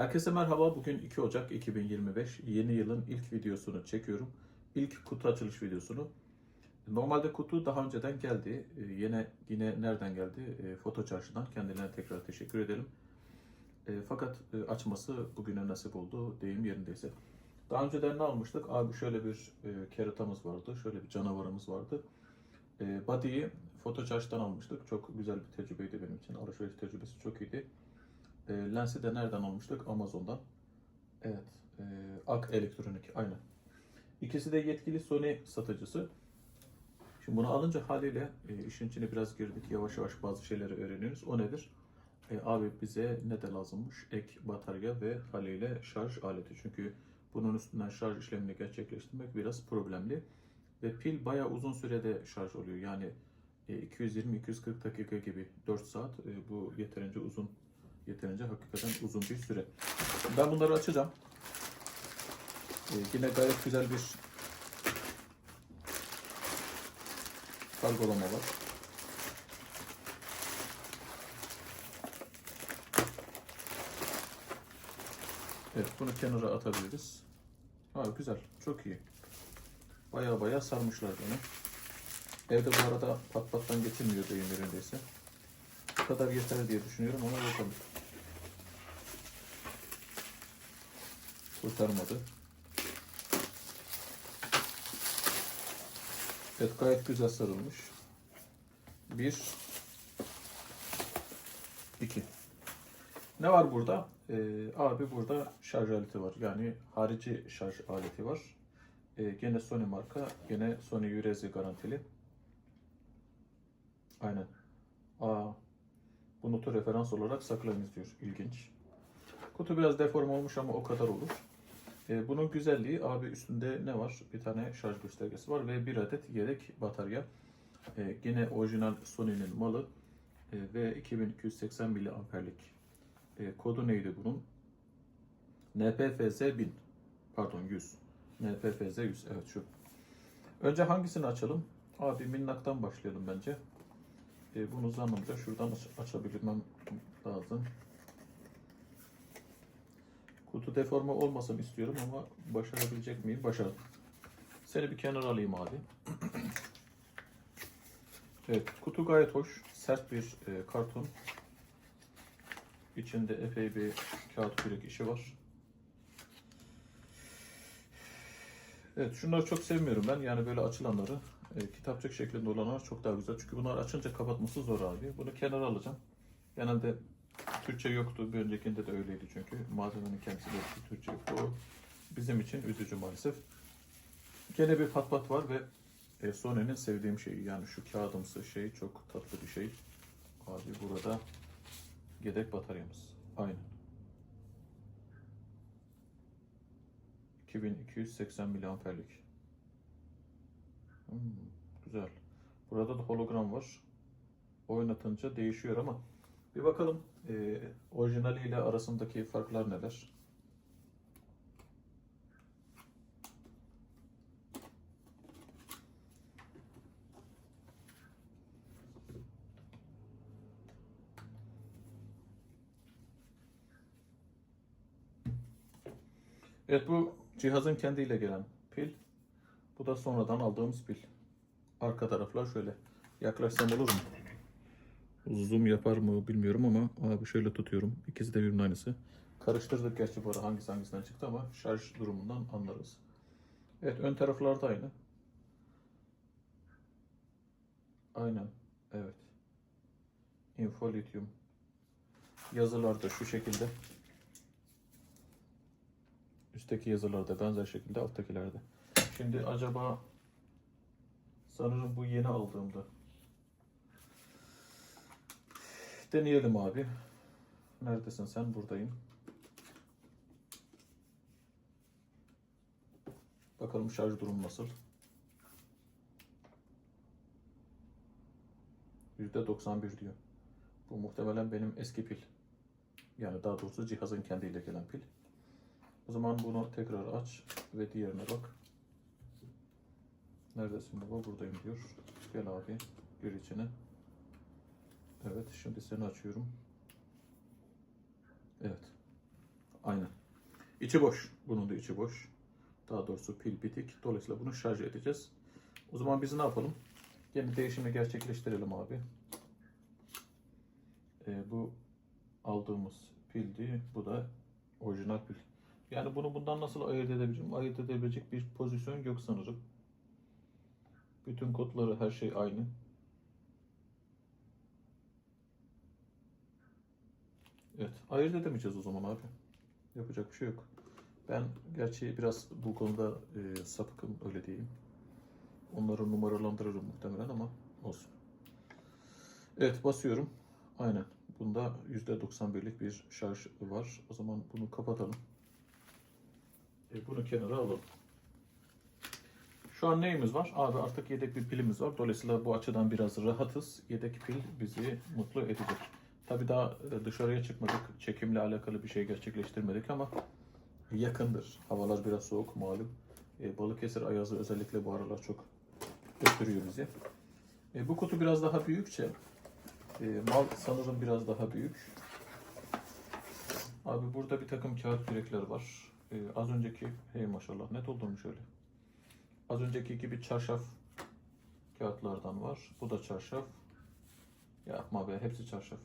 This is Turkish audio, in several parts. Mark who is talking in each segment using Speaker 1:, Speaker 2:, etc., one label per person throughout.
Speaker 1: Herkese merhaba. Bugün 2 Ocak 2025. Yeni yılın ilk videosunu çekiyorum. İlk kutu açılış videosunu. Normalde kutu daha önceden geldi. Ee, Yine yine nereden geldi? Ee, Foto Çarşı'dan. Kendilerine tekrar teşekkür edelim. Ee, Fakat e, açması bugüne nasip oldu. Deyim yerindeyse. Daha önceden ne almıştık? Abi şöyle bir e, keratamız vardı. Şöyle bir canavarımız vardı. Body'yi Foto Çarşı'dan almıştık. Çok güzel bir tecrübeydi benim için. Alışveriş tecrübesi çok iyiydi. E, lensi de nereden almıştık? Amazon'dan. Evet. E, Ak Elektronik. Aynen. İkisi de yetkili Sony satıcısı. Şimdi bunu alınca haliyle e, işin içine biraz girdik. Yavaş yavaş bazı şeyleri öğreniyoruz. O nedir? E, abi bize ne de lazımmış? Ek batarya ve haliyle şarj aleti. Çünkü bunun üstünden şarj işlemini gerçekleştirmek biraz problemli. Ve pil bayağı uzun sürede şarj oluyor. Yani e, 220-240 dakika gibi 4 saat e, bu yeterince uzun yeterince hakikaten uzun bir süre. Ben bunları açacağım. Ee, yine gayet güzel bir kargolama var. Evet bunu kenara atabiliriz. Ha güzel çok iyi. Baya baya sarmışlar beni. Evde bu arada pat pattan getirmiyor deyim yerindeyse. Bu kadar yeter diye düşünüyorum ama bakalım. Kurtarmadı. Evet gayet güzel sarılmış. Bir, iki. Ne var burada? Ee, abi burada şarj aleti var. Yani harici şarj aleti var. Ee, gene Sony marka, gene Sony Urezi garantili. Aynen. Aa, bu notu referans olarak saklayınız diyor. İlginç. Kutu biraz deform olmuş ama o kadar olur. Ee, bunun güzelliği abi üstünde ne var? Bir tane şarj göstergesi var ve bir adet yedek batarya. Yine orijinal Sony'nin malı Ee, ve 2280 miliamperlik. Ee, kodu neydi bunun? NPFZ 1000. Pardon 100. NPFZ 100. Evet şu. Önce hangisini açalım? Abi minnaktan başlayalım bence. E, bunu zannımca şuradan aç- açabilmem lazım. Kutu deforme olmasın istiyorum ama başarabilecek miyim? Başardım. Seni bir kenara alayım abi. Evet, kutu gayet hoş. Sert bir e, karton. İçinde epey bir kağıt kürek işi var. Evet, şunları çok sevmiyorum ben. Yani böyle açılanları. E, kitapçık şeklinde olanlar çok daha güzel. Çünkü bunlar açınca kapatması zor abi. Bunu kenara alacağım. Genelde Türkçe yoktu. Bir öncekinde de öyleydi çünkü. Malzemenin kendisi yoktu. Türkçe yoktu. O bizim için üzücü maalesef. Gene bir pat pat var ve e, Sony'nin sevdiğim şeyi. Yani şu kağıdımsı şey çok tatlı bir şey. Abi burada yedek bataryamız. Aynen. 2280 miliamperlik. Hmm, güzel. Burada da hologram var. Oynatınca değişiyor ama bir bakalım e, orijinaliyle arasındaki farklar neler? Evet bu cihazın kendiyle gelen pil. Bu da sonradan aldığımız pil. Arka taraflar şöyle. Yaklaşsam olur mu? Zoom yapar mı bilmiyorum ama abi şöyle tutuyorum. İkisi de birbirinin aynısı. Karıştırdık gerçi bu ara hangisi hangisinden çıktı ama şarj durumundan anlarız. Evet ön taraflar da aynı. Aynen. Evet. Info lityum. Yazılar da şu şekilde. Üstteki yazılarda benzer şekilde alttakilerde. Şimdi acaba sanırım bu yeni aldığımda. Deneyelim abi. Neredesin sen? Buradayım. Bakalım şarj durumu nasıl? %91 diyor. Bu muhtemelen benim eski pil. Yani daha doğrusu cihazın kendiyle gelen pil. O zaman bunu tekrar aç ve diğerine bak. Neredesin baba? Buradayım diyor. Gel abi. Gir içine. Evet. Şimdi seni açıyorum. Evet. Aynen. İçi boş. Bunun da içi boş. Daha doğrusu pil bitik. Dolayısıyla bunu şarj edeceğiz. O zaman biz ne yapalım? Yeni değişimi gerçekleştirelim abi. Ee, bu aldığımız pildi. Bu da orijinal pil. Yani bunu bundan nasıl ayırt edebilirim? Ayırt edebilecek bir pozisyon yok sanırım. Bütün kodları her şey aynı. Evet. Ayırt edemeyeceğiz o zaman abi. Yapacak bir şey yok. Ben gerçi biraz bu konuda e, sapıkım öyle diyeyim. Onları numaralandırırım muhtemelen ama olsun. Evet basıyorum. Aynen. Bunda %91'lik bir şarj var. O zaman bunu kapatalım. E, bunu kenara alalım. Şu an neyimiz var? Abi artık yedek bir pilimiz var. Dolayısıyla bu açıdan biraz rahatız. Yedek pil bizi mutlu edecek. Tabii daha e, dışarıya çıkmadık. Çekimle alakalı bir şey gerçekleştirmedik ama yakındır. Havalar biraz soğuk malum. E, Balıkesir ayazı özellikle bu aralar çok götürüyor bizi. E, bu kutu biraz daha büyükçe. E, mal sanırım biraz daha büyük. Abi burada bir takım kağıt kürekler var. E, az önceki, hey maşallah net oldurmuş öyle. Az önceki gibi çarşaf kağıtlardan var. Bu da çarşaf. Yapma be hepsi çarşaf.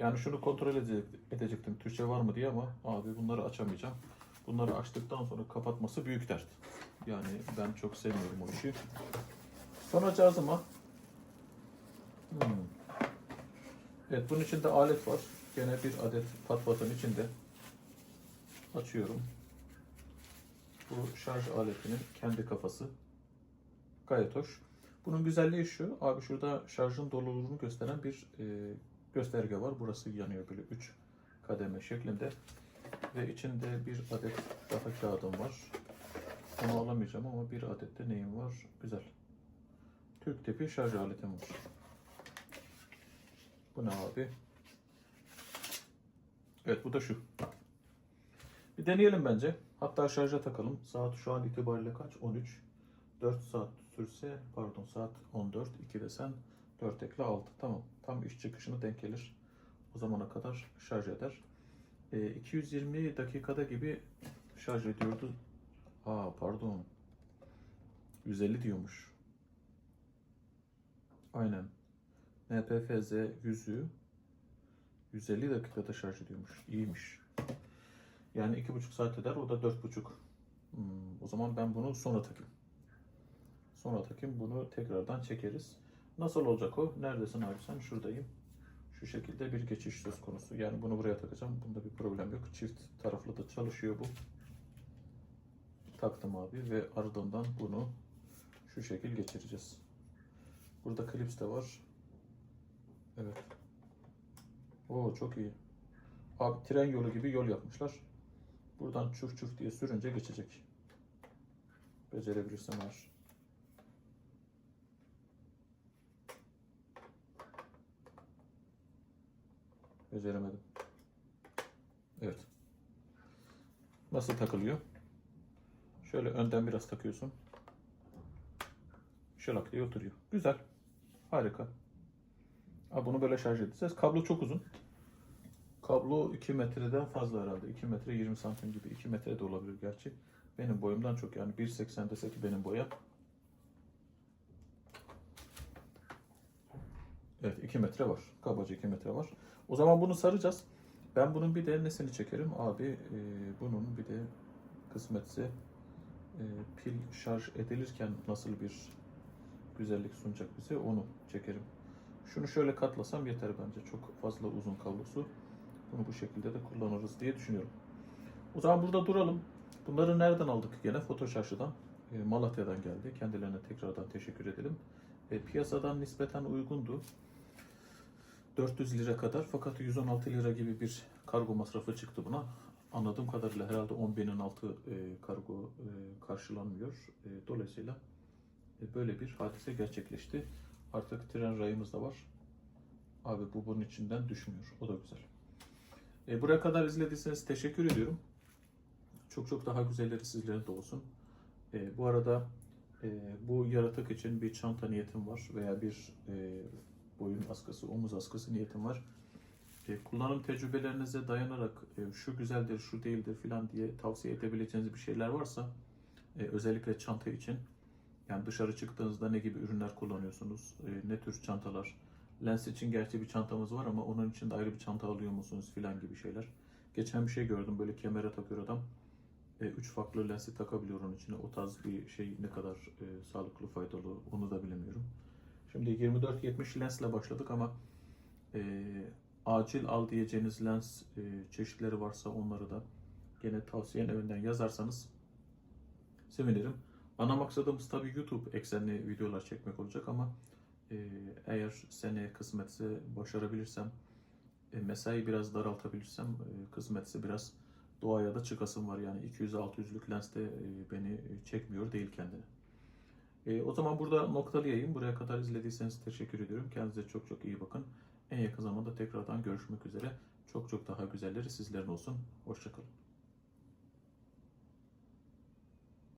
Speaker 1: Yani şunu kontrol edecek, edecektim Türkçe var mı diye ama abi bunları açamayacağım. Bunları açtıktan sonra kapatması büyük dert. Yani ben çok sevmiyorum o işi. Sonra cazıma. Hmm. Evet bunun içinde alet var. Gene bir adet patpatın içinde. Açıyorum. Bu şarj aletinin kendi kafası. Gayet hoş. Bunun güzelliği şu. Abi şurada şarjın doluluğunu gösteren bir e, gösterge var. Burası yanıyor böyle 3 kademe şeklinde. Ve içinde bir adet daha kağıdım var. Onu alamayacağım ama bir adet de neyim var? Güzel. Türk tipi şarj aletim var. Bu ne abi? Evet bu da şu. Bir deneyelim bence. Hatta şarja takalım. Saat şu an itibariyle kaç? 13. 4 saat sürse pardon saat 14. 2 desen 4 ekle 6. Tamam. Tam iş çıkışına denk gelir. O zamana kadar şarj eder. E, 220 dakikada gibi şarj ediyordu. Aa pardon. 150 diyormuş. Aynen. NPFZ 100'ü 150 dakikada şarj ediyormuş. İyiymiş. Yani iki buçuk saat eder. O da dört buçuk. Hmm, o zaman ben bunu sonra takayım. Sonra takayım. Bunu tekrardan çekeriz. Nasıl olacak o? Neredesin abi sen? Şuradayım. Şu şekilde bir geçiş söz konusu. Yani bunu buraya takacağım. Bunda bir problem yok. Çift taraflı da çalışıyor bu. Taktım abi ve ardından bunu şu şekil geçireceğiz. Burada klips de var. Evet. Oo çok iyi. Abi tren yolu gibi yol yapmışlar. Buradan çuf çuf diye sürünce geçecek. Becerebilirsem eğer. Beceremedim. Evet. Nasıl takılıyor? Şöyle önden biraz takıyorsun. Şılak diye oturuyor. Güzel. Harika. Ha, bunu böyle şarj edeceğiz. Kablo çok uzun. Kablo 2 metreden fazla herhalde. 2 metre 20 santim gibi. 2 metre de olabilir gerçi. Benim boyumdan çok yani 1.80 desek benim boyam. Evet 2 metre var. Kabaca 2 metre var. O zaman bunu saracağız. Ben bunun bir de nesini çekerim? Abi e, bunun bir de kısmetse e, pil şarj edilirken nasıl bir güzellik sunacak bize onu çekerim. Şunu şöyle katlasam yeter bence. Çok fazla uzun kablosu. Bunu bu şekilde de kullanırız diye düşünüyorum. O zaman burada duralım. Bunları nereden aldık gene? Foto. E, Malatya'dan geldi. Kendilerine tekrardan teşekkür edelim. E, piyasadan nispeten uygundu. 400 lira kadar fakat 116 lira gibi bir kargo masrafı çıktı buna. Anladığım kadarıyla herhalde 10 binin altı e, kargo e, karşılanmıyor. E, dolayısıyla e, böyle bir hadise gerçekleşti. Artık tren rayımız da var. Abi bu bunun içinden düşmüyor. O da güzel. E, buraya kadar izlediyseniz teşekkür ediyorum. Çok çok daha güzelleri sizlerin de olsun. E, bu arada e, bu yaratık için bir çanta niyetim var veya bir e, boyun askısı, omuz askısı niyetim var. e, kullanım tecrübelerinize dayanarak e, şu güzeldir, şu değildir filan diye tavsiye edebileceğiniz bir şeyler varsa e, özellikle çanta için yani dışarı çıktığınızda ne gibi ürünler kullanıyorsunuz, e, ne tür çantalar, lens için gerçi bir çantamız var ama onun için de ayrı bir çanta alıyor musunuz filan gibi şeyler. Geçen bir şey gördüm böyle kemere takıyor adam. E, üç farklı lensi takabiliyor onun içine. O tarz bir şey ne kadar e, sağlıklı, faydalı onu da bilemiyorum. Şimdi 24-70 lensle başladık ama e, acil al diyeceğiniz lens e, çeşitleri varsa onları da gene tavsiyen evinden yazarsanız sevinirim. Ana maksadımız tabii YouTube eksenli videolar çekmek olacak ama e, eğer seneye kısmetse başarabilirsem e, mesai biraz daraltabilirsem e, kısmetse biraz doğaya da çıkasım var yani 200-600'lük lens de e, beni çekmiyor değil kendine. E, o zaman burada noktalayayım. Buraya kadar izlediyseniz teşekkür ediyorum. Kendinize çok çok iyi bakın. En yakın zamanda tekrardan görüşmek üzere. Çok çok daha güzelleri sizlerin olsun. Hoşçakalın.